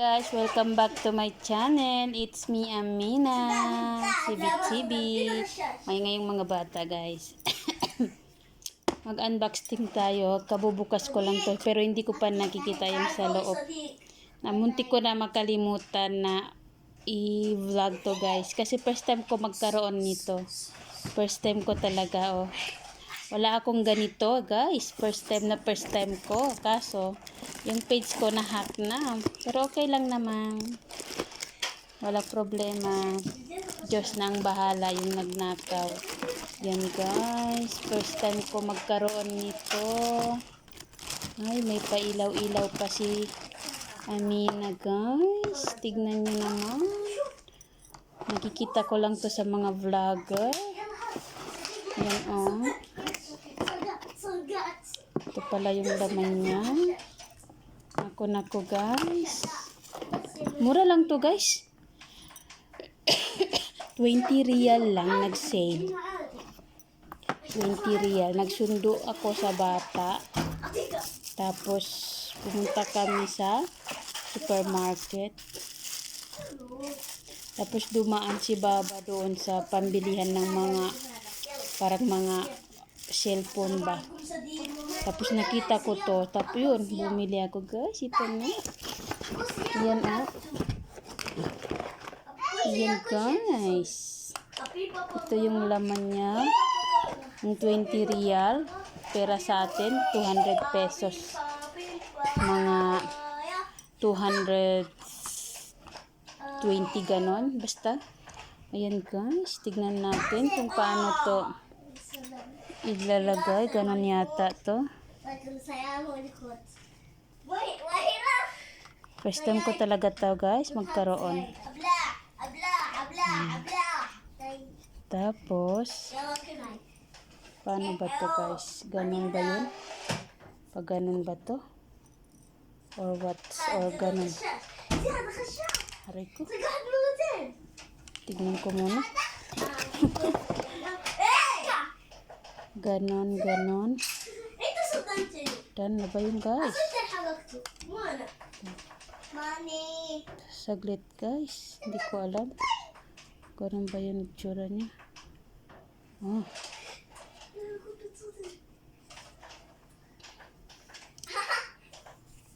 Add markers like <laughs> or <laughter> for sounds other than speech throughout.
Guys, welcome back to my channel. It's me, Amina. Sibi-sibi. May ngayong mga bata, guys. <coughs> Mag-unboxing tayo. Kabubukas ko lang to. Pero hindi ko pa nakikita yung sa loob. Namunti ko na makalimutan na i-vlog to, guys. Kasi first time ko magkaroon nito. First time ko talaga, oh. Wala akong ganito, guys. First time na first time ko. Kaso, yung page ko na hack na. Pero okay lang naman. Wala problema. Diyos na ang bahala yung nagnakaw. Yan, guys. First time ko magkaroon nito. Ay, may pailaw-ilaw pa si Amina, guys. Tignan nyo naman. Nakikita ko lang to sa mga vlogger. Yan, oh. Pala yung laman niya. Ako na ko guys. Mura lang to guys. <coughs> 20 real lang nag-sale. 20 real. Nagsundo ako sa bata. Tapos pumunta kami sa supermarket. Tapos dumaan si Baba doon sa pambilihan ng mga parang mga cellphone ba. Tapos nakita ko to. Tapos yun, bumili ako guys. Ito na. Yan ah. Yan guys. Ito yung laman niya. Yung 20 real. Pera sa atin, 200 pesos. Mga 220 ganon. Basta. Ayan guys. Tignan natin kung paano to ilalagay. Ganon yata to. First time ko talaga to guys magkaroon. Tapos, paano ba to guys? Ganon ba yun? Pag ganon ba to? Or what? Or ganon? Aray ko. Tignan ko muna. <laughs> Ganon, ganon. Ito sa kanche. Dan na ba yun guys? Saglit guys. Hindi ko alam. Ganon ba yun itsura niya? Oh. <laughs>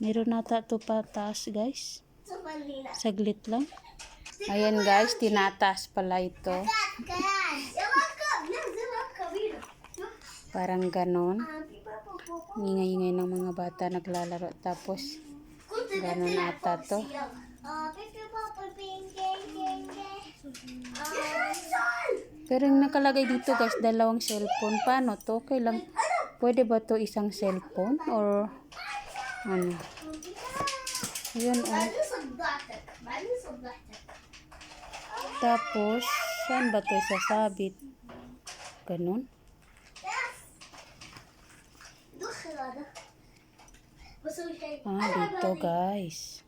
Meron nata ito pataas guys. Saglit lang. Ayan guys, tinataas pala ito. Parang ganon. Ngingay-ingay ng mga bata naglalaro. Tapos, ganon ata to. Pero yung nakalagay dito guys, dalawang cellphone. Paano to? Kailang, pwede ba to isang cellphone? Or, ano? Yun. Oh. Tapos, saan ba to isasabit? Ganon. Ah, dito guys.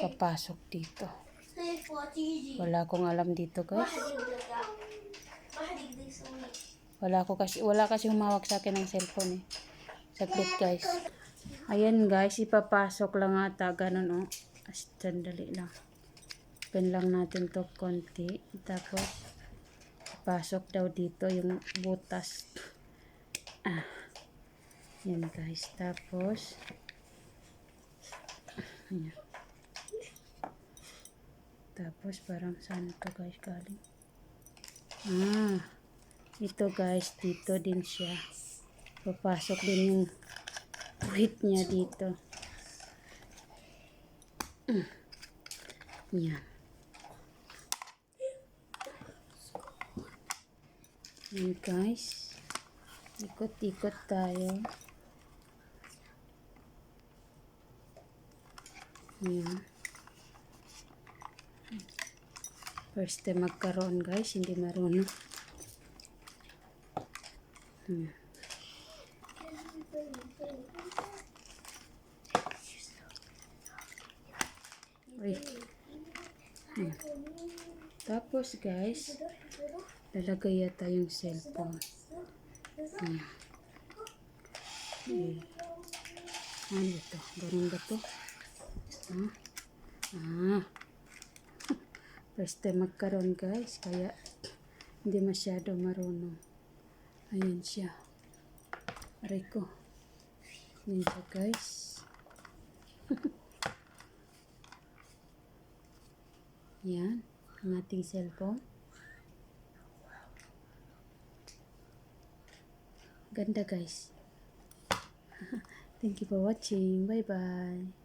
Papasok dito. Wala akong alam dito guys. Wala ko kasi, wala kasi humawak sa akin ng cellphone eh. Saglit guys. Ayan guys, ipapasok lang ata. Ganun oh. Sandali lang. Open lang natin to konti. Tapos, pasok daw dito yung butas. Ah. Yan guys. Tapos Ayan. Tapos parang saan to guys galing? Ah. Ito guys, dito din siya. Papasok din yung puwit niya dito. Mm. Yan. Yan guys. Ikot-ikot tayo. Yan. First time magkaroon guys, hindi marunong. Hmm. Hmm. Tapos guys, lalagay yata yung cellphone. Hmm. Hmm. Ano ba to? Ganun ba to? Ah. Ah. <laughs> First time magkaroon guys, kaya hindi masyado marunong. Ayan siya. Aray ko. Ayan siya guys. <laughs> Yan, ang ating cellphone. Ganda guys. <laughs> Thank you for watching. Bye bye.